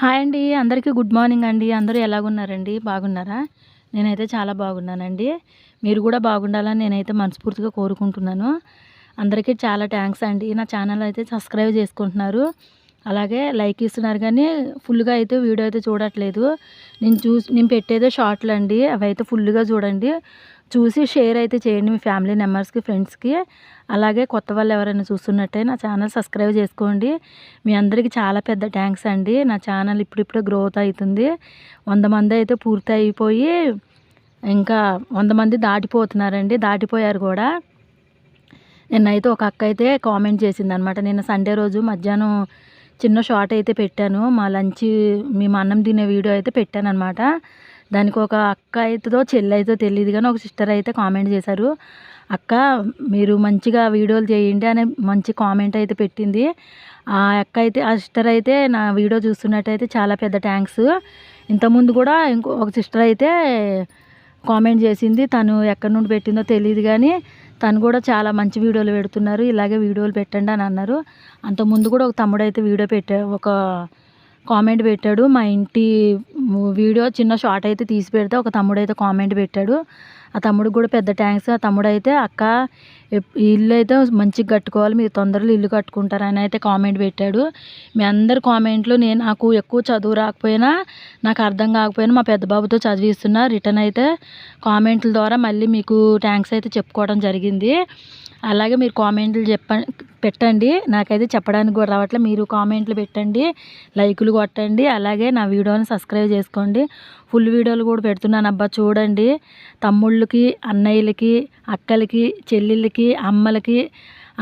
Hi అండి అందరికీ good morning అండి. అందరూ ఎలాగున్నారండి? బాగున్నారా? నేనైతే చాలా బాగున్నానండి. మీరు కూడా బాగుండాలని నేనైతే మనస్ఫూర్తిగా కోరుకుంటున్నాను. అందరికీ చాలా థ్యాంక్స్ అండి. నా ఛానల్ అయితే సబ్స్క్రైబ్ చేసుకుంటున్నారు. అలాగే లైక్ ఇస్తున్నారు కానీ ఫుల్గా అయితే వీడియో అయితే చూడట్లేదు. నేను చూసి నేను పెట్టేదే షార్ట్లు అండి. అవి అయితే ఫుల్గా చూడండి. చూసి షేర్ అయితే చేయండి మీ ఫ్యామిలీ మెంబర్స్కి ఫ్రెండ్స్కి. అలాగే కొత్త వాళ్ళు ఎవరైనా చూస్తున్నట్టే నా ఛానల్ సబ్స్క్రైబ్ చేసుకోండి. మీ అందరికీ చాలా పెద్ద థ్యాంక్స్ అండి. నా ఛానల్ ఇప్పుడిప్పుడే గ్రోత్ అవుతుంది. వంద మంది అయితే పూర్తి అయిపోయి ఇంకా వంద మంది దాటిపోతున్నారండి. దాటిపోయారు కూడా. నిన్నైతే ఒక అక్క అయితే కామెంట్ చేసింది అనమాట నిన్న సండే రోజు మధ్యాహ్నం చిన్న షార్ట్ అయితే పెట్టాను. మా లంచ్ మేము అన్నం తినే వీడియో అయితే పెట్టాను అనమాట దానికి ఒక అక్క అవుతుందో చెల్లి అవుతుందో తెలియదు కానీ ఒక సిస్టర్ అయితే కామెంట్ చేశారు. అక్క మీరు మంచిగా వీడియోలు చేయండి అనే మంచి కామెంట్ అయితే పెట్టింది. ఆ అక్క అయితే ఆ సిస్టర్ అయితే నా వీడియో చూస్తున్నట్టయితే చాలా పెద్ద థ్యాంక్స్. ఇంతకుముందు కూడా ఇంకో ఒక సిస్టర్ అయితే కామెంట్ చేసింది. తను ఎక్కడి నుండి పెట్టిందో తెలియదు కానీ తను కూడా చాలా మంచి వీడియోలు పెడుతున్నారు. ఇలాగే వీడియోలు పెట్టండి అని అన్నారు. అంతకుముందు కూడా ఒక తమ్ముడు అయితే వీడియో పెట్టా ఒక కామెంట్ పెట్టాడు. మా ఇంటి వీడియో చిన్న షార్ట్ అయితే తీసి పెడితే ఒక తమ్ముడు అయితే కామెంట్ పెట్టాడు. ఆ తమ్ముడికి కూడా పెద్ద థ్యాంక్స్ ఆ తమ్ముడు అయితే అక్క ఇల్లు అయితే మంచిగా కట్టుకోవాలి మీరు తొందరలో ఇల్లు కట్టుకుంటారని అయితే కామెంట్ పెట్టాడు. మీ అందరి కామెంట్లు నేను నాకు ఎక్కువ చదువు రాకపోయినా నాకు అర్థం కాకపోయినా మా పెద్ద బాబుతో చదివిస్తున్నా రిటర్న్ అయితే కామెంట్ల ద్వారా మళ్ళీ మీకు థ్యాంక్స్ అయితే చెప్పుకోవడం జరిగింది. అలాగే మీరు కామెంట్లు చెప్ప పెట్టండి. నాకైతే చెప్పడానికి కూడా రావట్లే. మీరు కామెంట్లు పెట్టండి. లైకులు కొట్టండి. అలాగే నా వీడియోని సబ్స్క్రైబ్ చేసుకోండి. ఫుల్ వీడియోలు కూడా పెడుతున్నాను. అబ్బా చూడండి. తమ్ముళ్ళకి అన్నయ్యలకి అక్కలకి చెల్లెళ్ళకి అమ్మలకి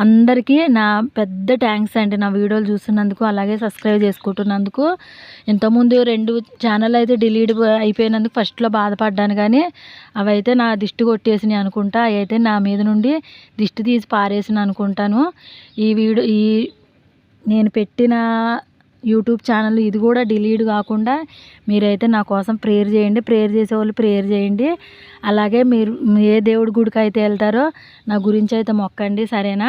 అందరికీ నా పెద్ద థ్యాంక్స్ అండి నా వీడియోలు చూస్తున్నందుకు అలాగే సబ్స్క్రైబ్ చేసుకుంటున్నందుకు. ఇంతకుముందు రెండు ఛానల్ అయితే డిలీట్ అయిపోయినందుకు ఫస్ట్లో బాధపడ్డాను కానీ అవైతే నా దిష్టి కొట్టేసినాయి అనుకుంటా. అవి అయితే నా మీద నుండి దిష్టి తీసి పారేసిన అనుకుంటాను. ఈ వీడియో ఈ నేను పెట్టిన యూట్యూబ్ ఛానల్ ఇది కూడా డిలీట్ కాకుండా మీరైతే నా కోసం ప్రేయర్ చేయండి. ప్రేయర్ చేసేవాళ్ళు ప్రేయర్ చేయండి. అలాగే మీరు ఏ దేవుడి గుడికి అయితే వెళ్తారో నా గురించి అయితే మొక్కండి. సరేనా?